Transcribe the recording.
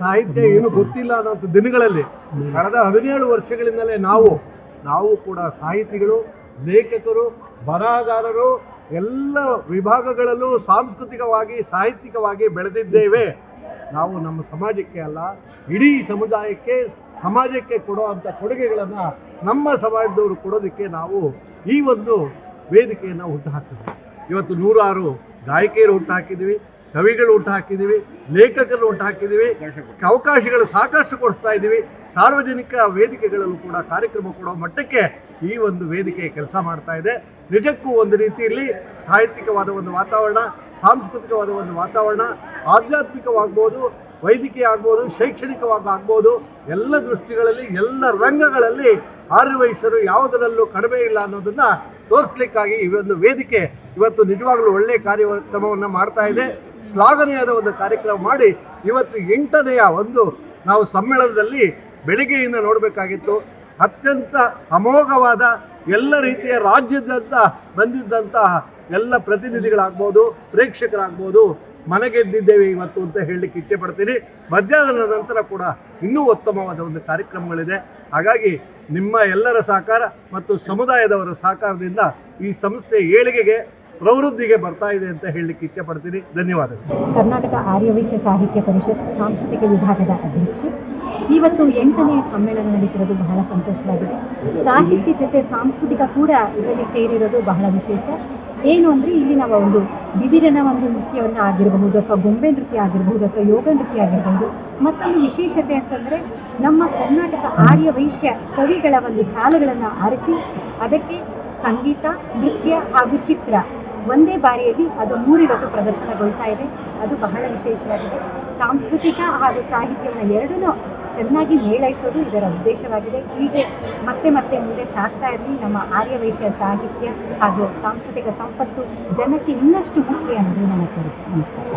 ಸಾಹಿತ್ಯ ಏನು ಗೊತ್ತಿಲ್ಲ ಅನ್ನೋಂಥ ದಿನಗಳಲ್ಲಿ ಕಳೆದ ಹದಿನೇಳು ವರ್ಷಗಳಿಂದಲೇ ನಾವು ನಾವು ಕೂಡ ಸಾಹಿತಿಗಳು, ಲೇಖಕರು, ಬರಹಗಾರರು, ಎಲ್ಲ ವಿಭಾಗಗಳಲ್ಲೂ ಸಾಂಸ್ಕೃತಿಕವಾಗಿ, ಸಾಹಿತ್ಯಿಕವಾಗಿ ಬೆಳೆದಿದ್ದೇವೆ. ನಾವು ನಮ್ಮ ಸಮಾಜಕ್ಕೆ ಅಲ್ಲ, ಇಡೀ ಸಮುದಾಯಕ್ಕೆ, ಸಮಾಜಕ್ಕೆ ಕೊಡುವಂಥ ಕೊಡುಗೆಗಳನ್ನು ನಮ್ಮ ಸಮಾಜದವರು ಕೊಡೋದಕ್ಕೆ ನಾವು ಈ ಒಂದು ವೇದಿಕೆಯನ್ನು ಹುಟ್ಟು ಹಾಕ್ತೀವಿ ಇವತ್ತು ನೂರಾರು ಗಾಯಕಿಯರು ಹುಟ್ಟು ಹಾಕಿದ್ದೀವಿ ಕವಿಗಳು ಊಟ ಹಾಕಿದ್ದೀವಿ ಲೇಖಕರು ಊಟ ಹಾಕಿದ್ದೀವಿ ಅವಕಾಶಗಳು ಸಾಕಷ್ಟು ಕೊಡಿಸ್ತಾ ಇದ್ದೀವಿ ಸಾರ್ವಜನಿಕ ವೇದಿಕೆಗಳಲ್ಲೂ ಕೂಡ ಕಾರ್ಯಕ್ರಮ ಕೊಡೋ ಮಟ್ಟಕ್ಕೆ ಈ ಒಂದು ವೇದಿಕೆ ಕೆಲಸ ಮಾಡ್ತಾ ಇದೆ. ನಿಜಕ್ಕೂ ಒಂದು ರೀತಿಯಲ್ಲಿ ಸಾಹಿತ್ಯಿಕವಾದ ಒಂದು ವಾತಾವರಣ, ಸಾಂಸ್ಕೃತಿಕವಾದ ಒಂದು ವಾತಾವರಣ, ಆಧ್ಯಾತ್ಮಿಕವಾಗ್ಬೋದು, ವೈದ್ಯಕೀಯ ಆಗ್ಬೋದು, ಶೈಕ್ಷಣಿಕವಾಗಿ ಆಗ್ಬೋದು, ಎಲ್ಲ ದೃಷ್ಟಿಗಳಲ್ಲಿ, ಎಲ್ಲ ರಂಗಗಳಲ್ಲಿ ಆರ್ಯವೈಶ್ಯರು ಯಾವುದರಲ್ಲೂ ಕಡಿಮೆ ಇಲ್ಲ ಅನ್ನೋದನ್ನ ತೋರಿಸ್ಲಿಕ್ಕಾಗಿ ಈ ಒಂದು ವೇದಿಕೆ ಇವತ್ತು ನಿಜವಾಗ್ಲೂ ಒಳ್ಳೆಯ ಕಾರ್ಯಕ್ರಮವನ್ನು ಮಾಡ್ತಾ ಇದೆ. ಶ್ಲಾಘನೀಯದ ಒಂದು ಕಾರ್ಯಕ್ರಮ ಮಾಡಿ ಇವತ್ತು ಎಂಟನೆಯ ಒಂದು ನಾವು ಸಮ್ಮೇಳನದಲ್ಲಿ ಬೆಳಿಗ್ಗೆಯಿಂದ ನೋಡಬೇಕಾಗಿತ್ತು. ಅತ್ಯಂತ ಅಮೋಘವಾದ ಎಲ್ಲ ರೀತಿಯ ರಾಜ್ಯದಂತ ಬಂದಿದ್ದಂತಹ ಎಲ್ಲ ಪ್ರತಿನಿಧಿಗಳಾಗ್ಬೋದು, ಪ್ರೇಕ್ಷಕರಾಗ್ಬೋದು ಮನೆಗೆದ್ದಿದ್ದೇವೆ ಇವತ್ತು ಅಂತ ಹೇಳಲಿಕ್ಕೆ ಇಚ್ಛೆ ಪಡ್ತೀನಿ. ಮಧ್ಯಾಹ್ನದ ನಂತರ ಕೂಡ ಇನ್ನೂ ಉತ್ತಮವಾದ ಒಂದು ಕಾರ್ಯಕ್ರಮಗಳಿದೆ. ಹಾಗಾಗಿ ನಿಮ್ಮ ಎಲ್ಲರ ಸಹಕಾರ ಮತ್ತು ಸಮುದಾಯದವರ ಸಹಕಾರದಿಂದ ಈ ಸಂಸ್ಥೆ ಏಳಿಗೆಗೆ ಪ್ರವೃದ್ಧಿಗೆ ಬರ್ತಾ ಇದೆ ಅಂತ ಹೇಳಲಿಕ್ಕೆ ಇಚ್ಛೆ ಪಡ್ತೀನಿ ಧನ್ಯವಾದಗಳು. ಕರ್ನಾಟಕ ಆರ್ಯವೈಶ್ಯ ಸಾಹಿತ್ಯ ಪರಿಷತ್ ಸಾಂಸ್ಕೃತಿಕ ವಿಭಾಗದ ಅಧ್ಯಕ್ಷೆ. ಇವತ್ತು ಎಂಟನೇ ಸಮ್ಮೇಳನ ನಡೀತಿರೋದು ಬಹಳ ಸಂತೋಷವಾಗಿದೆ. ಸಾಹಿತ್ಯ ಜೊತೆ ಸಾಂಸ್ಕೃತಿಕ ಕೂಡ ಇದರಲ್ಲಿ ಸೇರಿರೋದು ಬಹಳ ವಿಶೇಷ. ಏನು ಅಂದರೆ ಇಲ್ಲಿ ನಾವು ಒಂದು ವಿವಿಧನ ಒಂದು ನೃತ್ಯವನ್ನು ಆಗಿರಬಹುದು ಅಥವಾ ಗೊಂಬೆ ನೃತ್ಯ ಆಗಿರಬಹುದು ಅಥವಾ ಯೋಗ ನೃತ್ಯ ಆಗಿರಬಹುದು. ಮತ್ತೊಂದು ವಿಶೇಷತೆ ಅಂತಂದರೆ ನಮ್ಮ ಕರ್ನಾಟಕ ಆರ್ಯ ವೈಶ್ಯ ಕವಿಗಳ ಒಂದು ಸಾಲುಗಳನ್ನು ಆರಿಸಿ, ಅದಕ್ಕೆ ಸಂಗೀತ, ನೃತ್ಯ ಹಾಗೂ ಚಿತ್ರ ಒಂದೇ ಬಾರಿಯಲ್ಲಿ ಅದು ಮೂರಿವತ್ತು ಪ್ರದರ್ಶನಗೊಳ್ತಾ ಇದೆ. ಅದು ಬಹಳ ವಿಶೇಷವಾಗಿದೆ. ಸಾಂಸ್ಕೃತಿಕ ಹಾಗೂ ಸಾಹಿತ್ಯವನ್ನು ಎರಡನ್ನೂ ಚೆನ್ನಾಗಿ ಮೇಳೈಸೋದು ಇದರ ಉದ್ದೇಶವಾಗಿದೆ. ಹೀಗೆ ಮತ್ತೆ ಮತ್ತೆ ಮುಂದೆ ಸಾಗ್ತಾ ಇರಲಿ. ನಮ್ಮ ಆರ್ಯವೈಶ್ಯ ಸಾಹಿತ್ಯ ಹಾಗೂ ಸಾಂಸ್ಕೃತಿಕ ಸಂಪತ್ತು ಜನಕ್ಕೆ ಇನ್ನಷ್ಟು ಮುಖ್ಯ ಅನ್ನೋದು ನನ್ನ ನಮಸ್ಕಾರ.